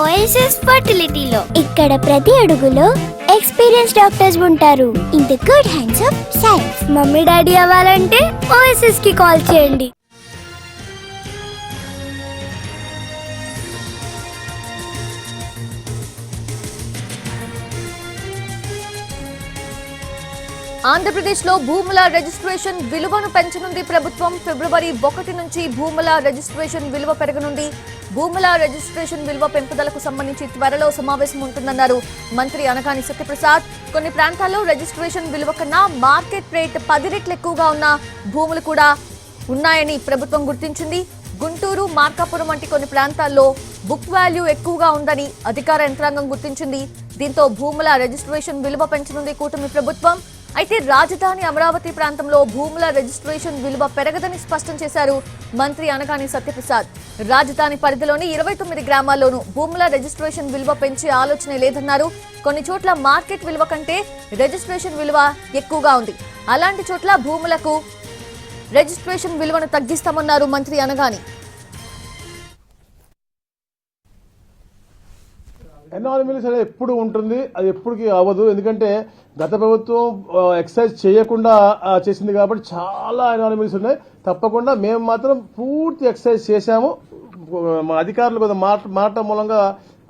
OSS ఫర్టిలిటీలో ఇక్కడ ప్రతి అడుగులో ఎక్స్పీరియన్స్ డాక్టర్స్ ఉంటారు. In the good hands of science mummy daddy అవ్వాలంటే ఓఎస్ఎస్కి కాల్ చేయండి. ఆంధ్రప్రదేశ్లో భూముల రిజిస్ట్రేషన్ విలువను పెంచనుంది ప్రభుత్వం. ఫిబ్రవరి ఒకటి నుంచి భూముల రిజిస్ట్రేషన్ విలువ పెరగనుంది. భూముల రిజిస్ట్రేషన్ విలువ పెంపుదలకు సంబంధించి త్వరలో సమావేశం ఉంటుందన్నారు మంత్రి అనగాని సత్యప్రసాద్. కొన్ని ప్రాంతాల్లో రిజిస్ట్రేషన్ విలువ కన్నా మార్కెట్ రేట్ పది రెట్లు ఎక్కువగా ఉన్న భూములు కూడా ఉన్నాయని ప్రభుత్వం గుర్తించింది. గుంటూరు మార్కాపురం వంటి కొన్ని ప్రాంతాల్లో బుక్ వాల్యూ ఎక్కువగా ఉందని అధికార యంత్రాంగం గుర్తించింది. దీంతో భూముల రిజిస్ట్రేషన్ విలువ పెంచనుంది కూటమి ప్రభుత్వం. అయితే రాజధాని అమరావతి ప్రాంతంలో భూముల రిజిస్ట్రేషన్ విలువ పెరగదని స్పష్టం చేశారు మంత్రి అనగాని సత్యప్రసాద్. రాజధాని పరిధిలోని ఇరవై తొమ్మిది గ్రామాల్లోనూ భూముల రిజిస్ట్రేషన్ విలువ పెంచే ఆలోచనే లేదన్నారు. కొన్ని చోట్ల మార్కెట్ విలువ కంటే రిజిస్ట్రేషన్ విలువ ఎక్కువగా ఉంది. అలాంటి చోట్ల భూములకు రిజిస్ట్రేషన్ విలువను తగ్గిస్తామన్నారు మంత్రి అనగాని. ఎనానిమల్స్ అనేది ఎప్పుడు ఉంటుంది? అది ఎప్పటికీ అవ్వదు. ఎందుకంటే గత ప్రభుత్వం ఎక్సర్సైజ్ చేయకుండా చేసింది కాబట్టి చాలా ఎనానిమల్స్ ఉన్నాయి. తప్పకుండా మేము మాత్రం పూర్తి ఎక్సర్సైజ్ చేశాము. మా అధికారులు కొంత మాట మాట మూలంగా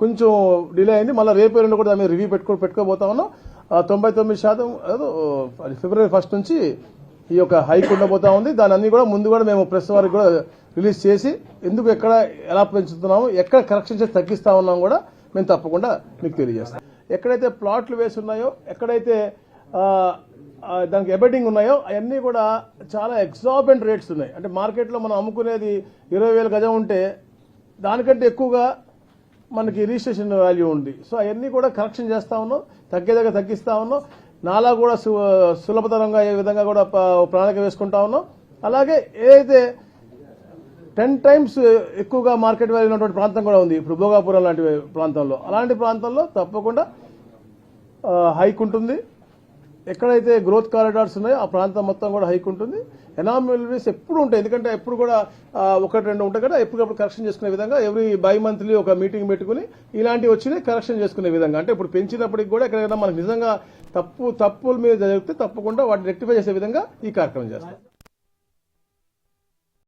కొంచెం డిలే అయింది. మళ్ళీ రేపు ఎల్లుండి కూడా మేము రివ్యూ పెట్టుకో పెట్టుకోబోతా ఉన్నాం. తొంభై తొమ్మిది శాతం అది ఫిబ్రవరి ఫస్ట్ నుంచి ఈ యొక్క హైక్ ఉండబోతా ఉంది. దాని అన్ని కూడా ముందు కూడా మేము ప్రెస్ వారికి కూడా రిలీజ్ చేసి ఎందుకు ఎక్కడ ఎలా పెంచుతున్నాము ఎక్కడ కరెక్షన్ చేసి తగ్గిస్తా ఉన్నాం కూడా మేము తప్పకుండా మీకు తెలియజేస్తాం. ఎక్కడైతే ప్లాట్లు వేసి ఉన్నాయో ఎక్కడైతే దానికి ఎబెటింగ్ ఉన్నాయో అవన్నీ కూడా చాలా ఎగ్జాబెంట్ రేట్స్ ఉన్నాయి. అంటే మార్కెట్లో మనం అమ్ముకునేది ఇరవై వేల గజం ఉంటే దానికంటే ఎక్కువగా మనకి రిజిస్ట్రేషన్ వాల్యూ ఉంది. సో అవన్నీ కూడా కరెక్షన్ చేస్తా ఉన్నాం తగ్గేదగ్గర తగ్గిస్తా ఉన్నాం. నాలా కూడా సు- సులభతరంగా ఏ విధంగా కూడా ప్రణాళిక వేసుకుంటా ఉన్నాం. అలాగే ఏదైతే టెన్ టైమ్స్ ఎక్కువగా మార్కెట్ వాల్యూ ఉన్నటువంటి ప్రాంతం కూడా ఉంది. ఇప్పుడు భోగాపురం లాంటి ప్రాంతంలో. అలాంటి ప్రాంతంలో తప్పకుండా హైక్ ఉంటుంది. ఎక్కడైతే గ్రోత్ కారిడార్స్ ఉన్నాయో ఆ ప్రాంతం మొత్తం కూడా హైక్ ఉంటుంది. ఎనామిల్స్ ఎప్పుడు ఉంటాయి. ఎందుకంటే ఎప్పుడు కూడా ఒకటి రెండు ఉంటాయి కదా. ఎప్పటికప్పుడు కరెక్షన్ చేసుకునే విధంగా ఎవ్రీ బై మంత్లీ ఒక మీటింగ్ పెట్టుకుని ఇలాంటివి వచ్చినాయి కరెక్షన్ చేసుకునే విధంగా. అంటే ఇప్పుడు పెంచినప్పటికి కూడా ఎక్కడైనా మనకు నిజంగా తప్పు తప్పుల మీద జరిగితే తప్పకుండా వాటిని రెక్టిఫై చేసే విధంగా ఈ కార్యక్రమం చేస్తాం.